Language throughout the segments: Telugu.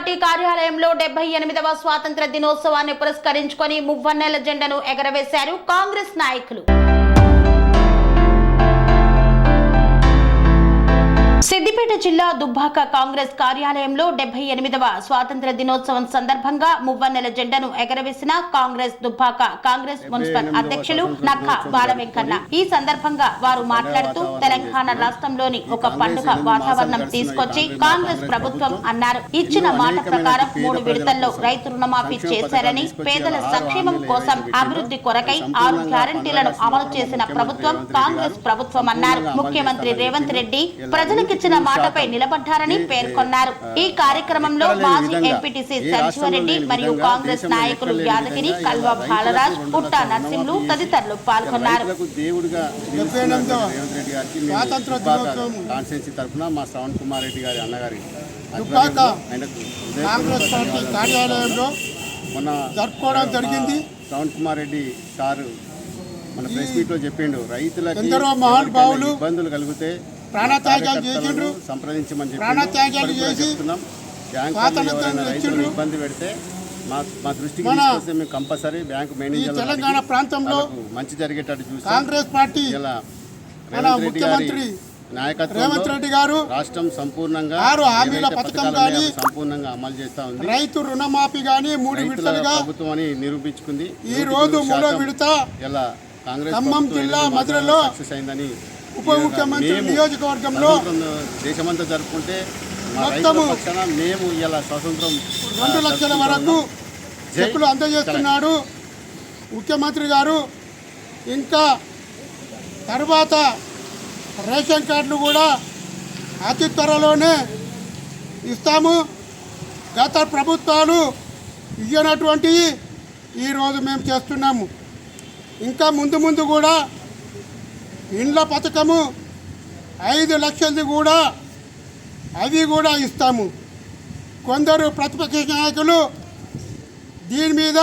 పార్టీ కార్యాలయంలో డెబ్బై ఎనిమిదవ స్వాతంత్ర దినోత్సవాన్ని పురస్కరించుకొని మువ్వన్నెల జెండాను ఎగరవేశారు కాంగ్రెస్ నాయకులు. సిద్దిపేట జిల్లా దుబ్బాక కాంగ్రెస్ కార్యాలయంలో డెబ్బై ఎనిమిదవ స్వాతంత్ర దినోత్సవం సందర్భంగా మువ్వన్నెల జెండాను ఎగరవేసిన కాంగ్రెస్ దుబ్బాక కాంగ్రెస్ మున్సిపల్ అధ్యక్షులు నక్క బాలవెంకన్న. ఈ సందర్భంగా వారు మాట్లాడుతూ తెలంగాణ రాష్ట్రంలోని ఒక పండుగ వాతావరణం తీసుకొచ్చి కాంగ్రెస్ ప్రభుత్వం అన్నారు. ఇచ్చిన మాట ప్రకారం మూడు విడతల్లో రైతు రుణమాఫీ చేశారని పేదల సంక్షేమం కోసం అభివృద్ధి కొరకై ఆరు గ్యారంటీలను అమలు చేసిన ప్రభుత్వం కాంగ్రెస్ ప్రభుత్వం అన్నారు. ముఖ్యమంత్రి రేవంత్ రెడ్డి ప్రజలకిచ్చిన మాటపై నిలబడ్డారని పేర్కొన్నారు. ఈ కార్యక్రమంలో మాజీ ఎంపీటీసీ సంజీవరెడ్డి మరియు కాంగ్రెస్ నాయకులు యాదగిరి కల్వ బాలరాజ్ పుట్ట నరసింహులు తదితరులు పాల్గొన్నారు. మా శ్రవణ్ కుమార్ రెడ్డి గారి అన్నగారి దుబ్బాక ఆధ్వర్యంలో ఆయనకు కాంగ్రెస్ పార్టీ కార్యాలయంలో మొన్న జరుపుకోవడం జరిగింది. శ్రవణ్ కుమార్ రెడ్డి సారు మన ప్రెస్ మీట్లో చెప్పిండు రైతులకి ఇబ్బందులు కలిగితే ప్రాణత్యాగాలు చేసిండ్రు. సంప్రదించమని చెప్పి ప్రాణత్యాగాలు చేసి. ఇబ్బంది పెడితే మా దృష్టికి మేము కంపల్సరీ బ్యాంకు మేనేజర్ తెలంగాణ ప్రాంతంలో మంచి జరిగేటట్టు చూస్తాం కాంగ్రెస్ పార్టీ ముఖ్యమంత్రి రేవంత్ రెడ్డి గారు రాష్ట్రం సంపూర్ణంగా ఆరు హామీల పథకం కానీ సంపూర్ణంగా అమలు చేస్తా ఉంది రైతు రుణమాఫీ గాని మూడు విడతలుగా ప్రభుత్వం అని నిరూపించుకుంది ఈ రోజు మూడో విడత ఇలా కాంగ్రెస్ ఖమ్మం జిల్లా మధురలో సక్సెస్ అయిందని ఉప ముఖ్యమంత్రి నియోజకవర్గంలో దేశమంతా జరుపుకుంటే మొత్తము మేము ఇలా స్వతంత్రం రెండు లక్షల వరకు చెక్కులు అందజేస్తున్నాడు ముఖ్యమంత్రి గారు. ఇంకా తర్వాత రేషన్ కార్డులు కూడా అతి త్వరలోనే ఇస్తాము. గత ప్రభుత్వాలు ఇయ్యనటువంటివి ఈరోజు మేము చేస్తున్నాము. ఇంకా ముందు ముందు కూడా ఇండ్ల పథకము ఐదు లక్షలది కూడా అవి కూడా ఇస్తాము. కొందరు ప్రతిపక్ష నాయకులు దీని మీద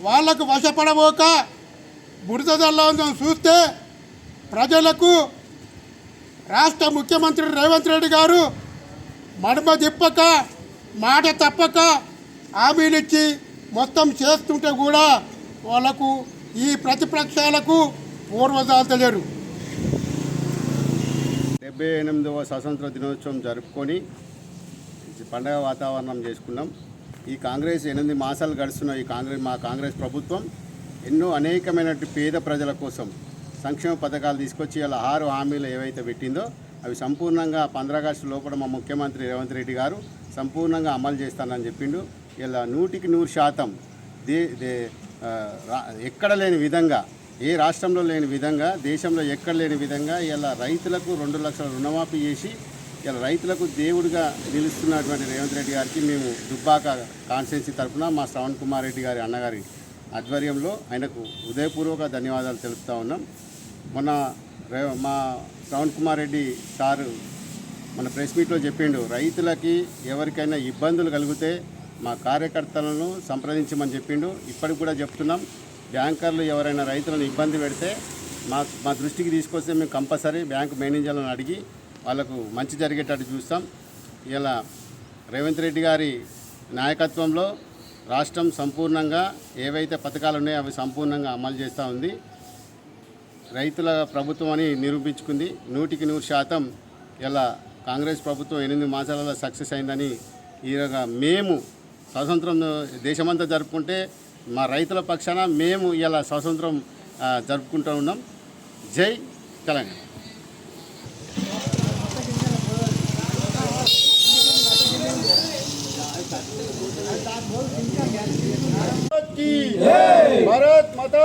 వాళ్ళకు వశపడబోక బురద చూస్తే ప్రజలకు రాష్ట్ర ముఖ్యమంత్రి రేవంత్ రెడ్డి గారు మడమ తిప్పక మాట తప్పక హామీలిచ్చి మొత్తం చేస్తుంటే కూడా వాళ్ళకు ఈ ప్రతిపక్షాలకు పూర్వజాతలేరు డెబ్బై ఎనిమిదవ స్వాతంత్ర దినోత్సవం జరుపుకొని పండగ వాతావరణం చేసుకున్నాం. ఈ కాంగ్రెస్ ఎనిమిది మాసాలు గడుస్తున్న ఈ కాంగ్రెస్ మా కాంగ్రెస్ ప్రభుత్వం ఎన్నో అనేకమైన పేద ప్రజల కోసం సంక్షేమ పథకాలు తీసుకొచ్చి ఇలా ఆరు హామీలు ఏవైతే పెట్టిందో అవి సంపూర్ణంగా పంద్రాగస్టు లోపల మా ముఖ్యమంత్రి రేవంత్ రెడ్డి గారు సంపూర్ణంగా అమలు చేస్తానని చెప్పిండు. ఇలా నూటికి నూరు శాతం దే దే రా- ఎక్కడ లేని విధంగా ఏ రాష్ట్రంలో లేని విధంగా దేశంలో ఎక్కడ లేని విధంగా ఇలా రైతులకు రెండు లక్షల రుణమాఫీ చేసి ఇలా రైతులకు దేవుడిగా నిలుస్తున్నటువంటి రేవంత్ రెడ్డి గారికి మేము దుబ్బాక కాన్స్టిట్యున్సీ తరఫున మా శ్రవణ్ కుమార్ రెడ్డి గారి అన్నగారి ఆధ్వర్యంలో ఆయనకు ఉదయపూర్వక ధన్యవాదాలు తెలుపుతూ ఉన్నాం. మొన్న మా శ్రవణ్ కుమార్ రెడ్డి సారు మన ప్రెస్ మీట్లో చెప్పిండు రైతులకి ఎవరికైనా ఇబ్బందులు కలిగితే మా కార్యకర్తలను సంప్రదించమని చెప్పిండు. ఇప్పటికి కూడా చెప్తున్నాం. బ్యాంకర్లు ఎవరైనా రైతులను ఇబ్బంది పెడితే మా మా దృష్టికి తీసుకొస్తే మేము కంపల్సరీ బ్యాంకు మేనేజర్లను అడిగి వాళ్ళకు మంచి జరిగేటట్టు చూస్తాం. ఇలా రేవంత్ రెడ్డి గారి నాయకత్వంలో రాష్ట్రం సంపూర్ణంగా ఏవైతే పథకాలు ఉన్నాయో అవి సంపూర్ణంగా అమలు చేస్తూ ఉంది. రైతుల ప్రభుత్వం అని నిరూపించుకుంది. నూటికి నూరు శాతం ఇలా కాంగ్రెస్ ప్రభుత్వం ఎనిమిది మాసాలలో సక్సెస్ అయిందని ఈరోజు మేము స్వాతంత్రం దేశమంతా జరుపుకుంటే మా రైతుల పక్షాన మేము ఇలా స్వాతంత్రం జరుపుకుంటూ ఉన్నాం. Jai Telangana. Bharat Mata